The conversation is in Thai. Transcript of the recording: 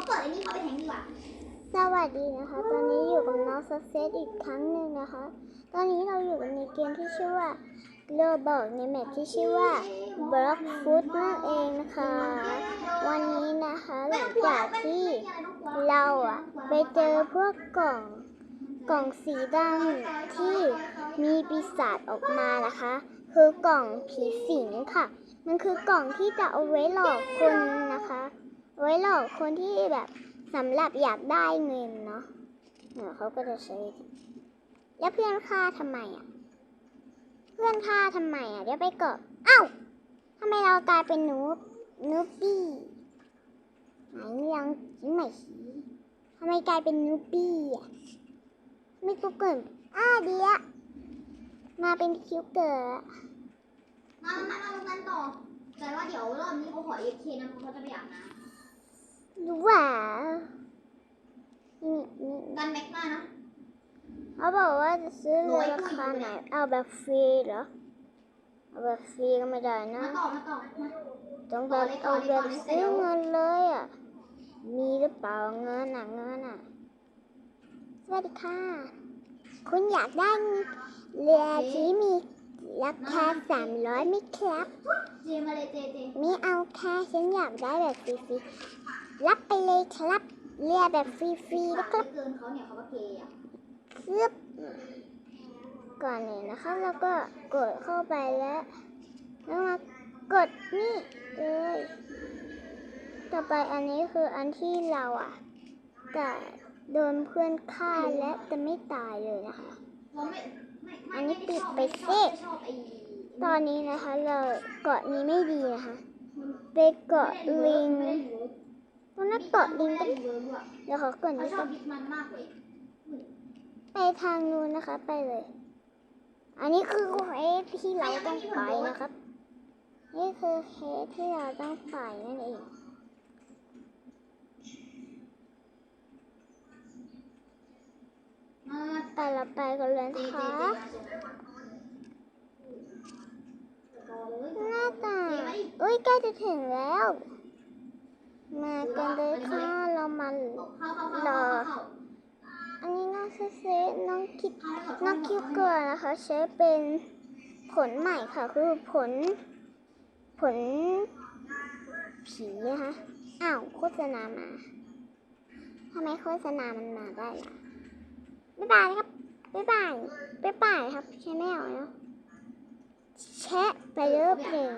เขาเปิดอ้นี่เขาไปแทงดีกว่า สวัสดีนะคะ ตอนนี้อยู่กับน้องซัสเซตอีกครั้งหนึ่งนะคะ ตอนนี้เราอยู่กันในเกมที่ชื่อว่าโลบอกในแมปที่ชื่อว่า Block Food นั่นเองนะคะ วันนี้นะคะหลังจากที่เราอะไปเจอพวกกล่องกล่องสีดำที่มีปีศาจออกมานะคะ คือกล่องผีสิงค่ะ มันคือกล่องที่จะเอาไว้หลอกคนนะคะ ไว้หลอกคนที่แบบสำหรับอยากได้เงินเนาะเดี๋ยวเขาก็จะใช้แล้วเพื่อนฆ่าทำไมอะ เพื่อนฆ่าทำไมอะ เดี๋ยวไปเกาะเอ้าทำไมเรากลายเป็นนูบนูบบี้ไหนยังจิ้มใหม่สิทำไมกลายเป็นนูบบี้อะไม่กูเกินอ้าเดียวมาเป็นคิวเกิร์มามามามากันต่อ แต่ว่าเดี๋ยวรอบนี้เขาขอเอฟเคนะเพราะเขาจะไปอาบน้ ว้าวนี่นี่ำกันแม็กมานะเขาบอกว่าจะซื้อเรือราคาไหนเอาแบบฟรีเหรอ เอาแบบฟรีก็ไม่ได้นะ มาต่อมาต่อมาต้องแบบเอาแบบซื้อเงินเลยอะ มีหรือเปล่าเงินอะเงินอะ สวัสดีค่ะ คุณอยากได้เรือที่มี ราคาสามร้อยไหมครับเจมาเลยเจเจไม่เอาค่ะฉันอยากได้แบบฟรีๆรับไปเลยครับเรือแบบฟรีๆขานะดครับเกินเขาเนี่ยเขาว่าเกย์อะเลือบก่อนเลยนะคะแล้วก็กดเข้าไปแล้วแล้วมากดนี่เลยต่อไปอันนี้คืออันที่เราอะจะโดนเพื่อนฆ่าและจะไม่ตายเลยนะคะ เขาไม่ไม่ไม่อันนี้ปิดไปม่ชอบสิไม่ชอบไอ้ตอนนี้นะคะ เราเกาะนี้ไม่ดีนะคะไปเกาะลิงไม่ได้อยู่ตรงนั้นเกาะลิงไม่ก็ได้อยู่เลยด้วยเดี๋ยวขอกดเขานี้ชอก่บอนบิ๊กมันมากเลยไปทางนู้นนะคะไปเลย อันนี้คือเฮดที่เราต้องไปนะครับ นี่คือเฮดที่เราต้องไปนั่นเอง มา ไป เราไปกันเลยเจนะเจคะเจมาต่อเลยหน้าตาอุ้ยใกล้จะถึงแล้ว มากันเลยค่ะเรามาเข้าเข้าเข้าเข้าเข้าอันนี้น้องเซฟน้องคิดเข้าเข้าน้องคิวเกอร์นะคะใช้เป็นผลใหม่ค่ะ คือผล ผลผีนะคะอ้าวโฆษณามาทำไมโฆษณามันมาได้ล่ะ บ๊ายบายนะครับ บ๊ายบาย บ๊ายบายครับใช่ไหมเนาะแชะไปเรื่อยเพลง